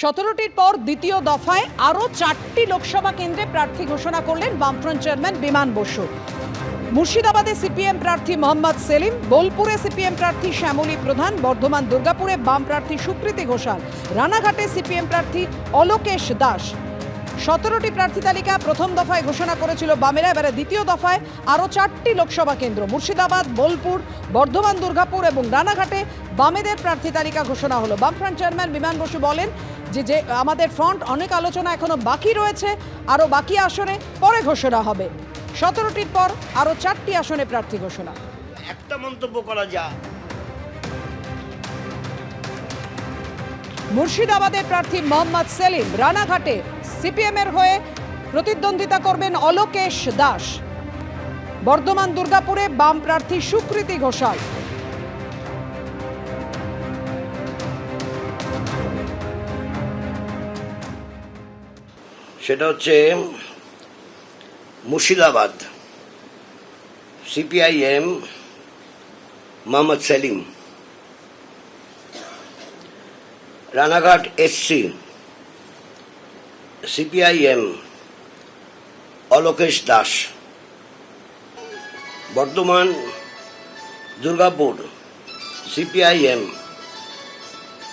সতেরোটির পর দ্বিতীয় দফায় আরও চারটি লোকসভা কেন্দ্রে প্রার্থী ঘোষণা করলেন বামফ্রন্ট চেয়ারম্যান বিমান বসু। মুর্শিদাবাদে সিপিএম প্রার্থী মোহাম্মদ সেলিম, বোলপুরে সিপিএম প্রার্থী শ্যামলী প্রধান, বর্ধমান দুর্গাপুরে বাম প্রার্থী সুকৃতি ঘোষাল, রানাঘাটে সিপিএম প্রার্থী অলোকেশ দাস। সতেরোটি প্রার্থী তালিকা প্রথম দফায় ঘোষণা করেছিল বামেরা, এবারে দ্বিতীয় দফায় আরও চারটি লোকসভা কেন্দ্র, মুর্শিদাবাদ, বোলপুর, বর্ধমান, দুর্গাপুর এবং রানাঘাটে বামেদের প্রার্থী তালিকা ঘোষণা হলো। বামফ্রন্ট চেয়ারম্যান বিমান বসু বলেন যে যে আমাদের ফ্রন্ট অনেক আলোচনা এখনও বাকি রয়েছে আরও বাকি আসনে পরে ঘোষণা হবে। সতেরোটির পর আরও চারটি আসনে প্রার্থী ঘোষণা। একটা মন্তব্য করা যা মুর্শিদাবাদের প্রার্থী মোহাম্মদ সেলিম রানাঘাটে সিপিএম এর হয়ে প্রতিদ্বন্দ্বিতা করবেন অলোকেশ দাস। বর্ধমান দুর্গাপুরে বাম প্রার্থী সুকৃতি ঘোষাল। সেটা হচ্ছে Murshidabad, CPIM, Mohammad Salim. Ranaghat SC, CPIM, Alokesh Das. Bardhaman, Durgapur, CPIM,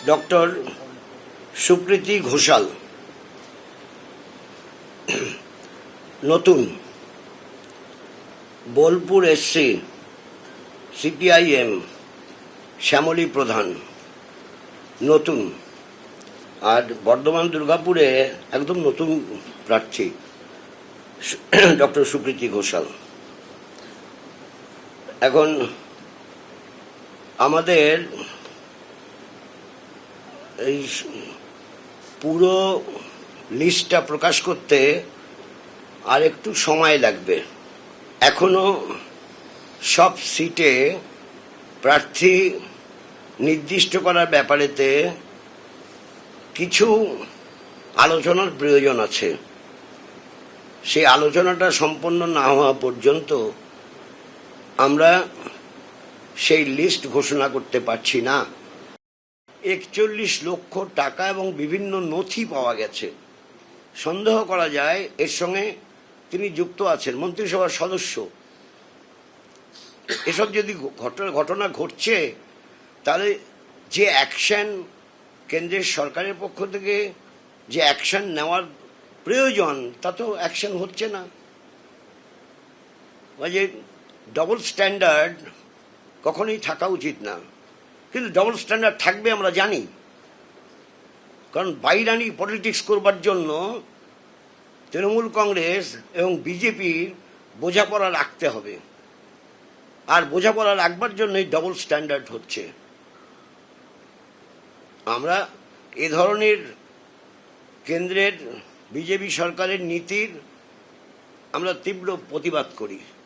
doctor Supriti Ghoshal. নতুন। বোলপুর এসসি, সিপিআইএম, শ্যামলী প্রধান। নতুন। আর বর্ধমান দুর্গাপুরে একদম নতুন প্রার্থী, ডক্টর সুপ্রীতি ঘোষাল। এখন আমাদের এই পুরো লিস্টটা প্রকাশ করতে আর একটু সময় লাগবে। এখনও সব সিটে প্রার্থী নির্দিষ্ট করার ব্যাপারেতে কিছু আলোচনার প্রয়োজন আছে। সেই আলোচনাটা সম্পন্ন না হওয়া পর্যন্ত আমরা সেই লিস্ট ঘোষণা করতে পারছি না। একচল্লিশ লক্ষ টাকা এবং বিভিন্ন নথি পাওয়া গেছে। সন্দেহ করা যায়, এর সঙ্গে তিনি যুক্ত আছেন, মন্ত্রিসভার সদস্য। এসব যদি ঘটনা ঘটনা ঘটছে, তাহলে যে অ্যাকশন কেন্দ্রের সরকারের পক্ষ থেকে যে অ্যাকশন নেওয়ার প্রয়োজন, তা তো অ্যাকশন হচ্ছে না। ওই যে ডবল স্ট্যান্ডার্ড কখনোই থাকা উচিত না। কিন্তু ডবল স্ট্যান্ডার্ড থাকবে আমরা জানি। কারণ বাইরানি পলিটিক্স করবার জন্য তৃণমূল কংগ্রেস এবং বিজেপির বোঝাপড়া রাখতে হবে। আর বোঝাপড়া রাখবার জন্যই ডবল স্ট্যান্ডার্ড হচ্ছে। আমরা এ ধরনের কেন্দ্রের বিজেপি সরকারের নীতির আমরা তীব্র প্রতিবাদ করি।